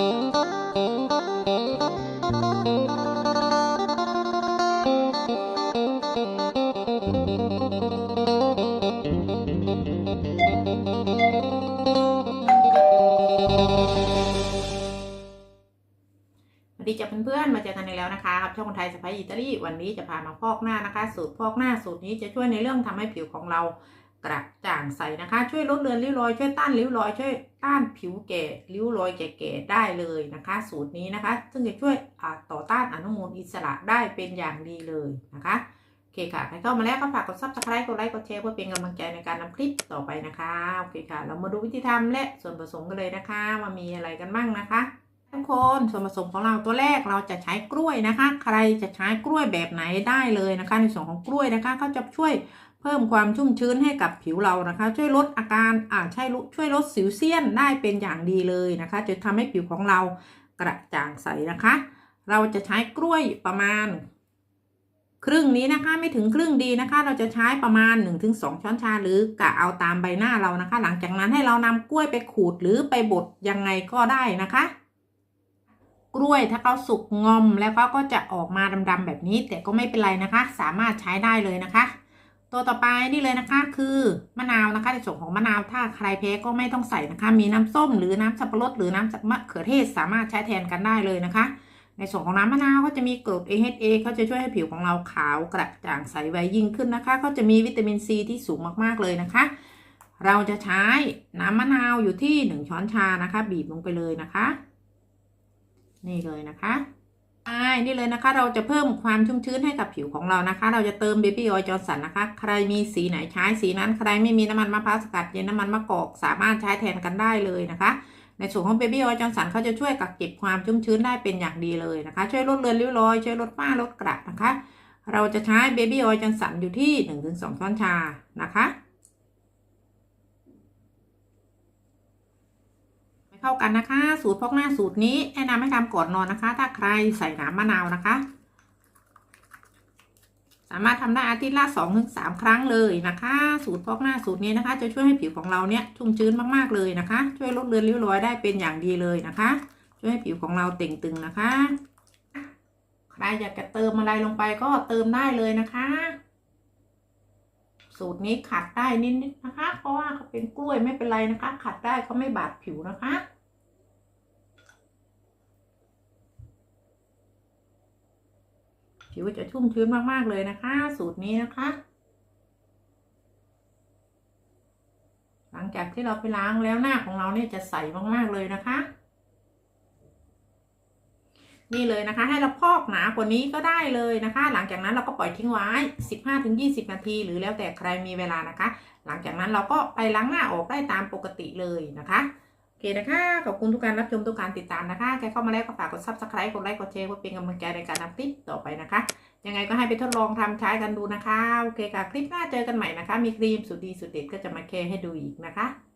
ดีจ้ะเพื่อนมาเจอกันในแล้วนะคะกับช่องไทยสไปอิตาลีวันนี้จะพามาพอกหน้านะคะ สูตรพอกหน้าสูตรนี้จะช่วยในเรื่องทำให้ผิวของเรา กระจ่างใสนะคะ ช่วยลดเลือนริ้วรอย ช่วยต้านริ้วรอย ช่วยต้านผิวแก่ริ้วรอยแก่ๆได้เลยนะคะ สูตรนี้นะคะ ซึ่งจะช่วยต่อต้านอนุมูลอิสระได้เป็นอย่างดีเลยนะคะโอเคค่ะใครเข้ามาแล้วก็ฝากกดซับสไครต์กดไลค์กดแชร์เพื่อเป็นกำลังใจในการนำคลิปต่อไปนะคะโอเคค่ะ เรามาดูวิธีทำและส่วนผสมกันเลยนะคะว่ามีอะไรกันบ้างนะคะทุกคนส่วนผสมของเราตัวแรกเราจะใช้กล้วยนะคะ ใครจะใช้กล้วยแบบไหนได้เลยนะคะ ในส่วนของกล้วยนะคะก็จะช่วย เพิ่มความชุ่มชื้นให้กับผิวเรานะคะ ช่วยลดอาการอ่าใช่ช่วยลดสิวเซียนได้เป็นอย่างดีเลยนะคะ จะทำให้ผิวของเรากระจ่างใสนะคะ เราจะใช้กล้วยประมาณ ครึ่งนี้นะคะไม่ถึงครึ่งดีนะคะ เราจะใช้ประมาณ 1-2 ช้อนชาหรือกะเอาตามใบหน้าเรานะคะ หลังจากนั้นให้เรานำกล้วยไปขูดหรือไปบดยังไงก็ได้นะคะกล้วยถ้าเขาสุกงอมแล้วเขาก็จะออกมาดำๆแบบนี้ แต่ก็ไม่เป็นไรนะคะ สามารถใช้ได้เลยนะคะ ตัวต่อไปนี่เลยนะคะ คือมะนาวนะคะในส่วนของมะนาวถ้าใครแพ้ก็ไม่ต้องใส่นะคะ มีน้ำส้มหรือน้ำสับปะรดหรือน้ำมะเขือเทศสามารถใช้แทนกันได้เลยนะคะ ในส่วนของน้ำมะนาวก็จะมีกรด AHA เขาจะช่วยให้ผิวของเราขาวกระจ่างใสไวยิ่งขึ้นนะคะก็จะมีวิตามินซีที่สูงมากๆเลยนะคะ เราจะใช้น้ำมะนาวอยู่ที่ 1 ช้อนชานะคะ บีบลงไปเลยนะคะ นี่เลยนะคะ ใช่นี่เลยนะคะ เราจะเพิ่มความชุ่มชื้นให้กับผิวของเรานะคะ เราจะเติมเบบี้ออยล์จอร์สันนะคะ ใครมีสีไหนใช้สีนั้นใครไม่มีน้ำมันมะพร้าวสกัดเย็นน้ำมันมะกอกสามารถใช้แทนกันได้เลยนะคะ ในส่วนของเบบี้ออยล์จอร์สันเขาจะช่วยกักเก็บความชุ่มชื้นได้เป็นอย่างดีเลยนะคะ ช่วยลดเลือนริ้วรอยช่วยลดฝ้าลดกระนะคะ เราจะใช้เบบี้ออยล์จอร์สันอยู่ที่ 1-2ช้อนชานะคะ เข้ากันนะคะ สูตรพอกหน้าสูตรนี้แนะนำให้ทำก่อนนอนนะคะ ถ้าใครใส่น้ำมะนาวนะคะ สามารถทำได้อาทิตย์ละสองถึงสามครั้งเลยนะคะ สูตรพอกหน้าสูตรนี้นะคะ จะช่วยให้ผิวของเราเนี่ยชุ่มชื้นมากๆเลยนะคะ ช่วยลดเลือนริ้วรอยได้เป็นอย่างดีเลยนะคะ ช่วยให้ผิวของเราเต่งตึงนะคะ ใครอยากจะเติมอะไรลงไปก็เติมได้เลยนะคะสูตรนี้ขัดได้นิดๆนะคะ เพราะว่าเขาเป็นกล้วยไม่เป็นไรนะคะ ขัดได้เขาไม่บาดผิวนะคะ ผิวจะชุ่มชื้นมากๆเลยนะคะ สูตรนี้นะคะ หลังจากที่เราไปล้างแล้วหน้าของเราเนี่ยจะใสมากๆเลยนะคะ นี่เลยนะคะ ให้เราพอกหนากว่านี้ก็ได้เลยนะคะ หลังจากนั้นเราก็ปล่อยทิ้งไว้ 15-20 นาที หรือแล้วแต่ใครมีเวลานะคะ หลังจากนั้นเราก็ไปล้างหน้าออกได้ตามปกติเลยนะคะ โอเคนะคะ ขอบคุณทุกการรับชมทุกการติดตามนะคะ ใครเข้ามาแล้วก็ฝากกด subscribe กดไลค์ กดแชร์เพื่อเป็นกำลังใจในการทำคลิปต่อไปนะคะ ยังไงก็ให้ไปทดลองทำใช้กันดูนะคะ โอเคค่ะ คลิปหน้าเจอกันใหม่นะคะ มีครีมสุดดีสุดเด็ดก็จะมาแชร์ให้ดูอีกนะคะ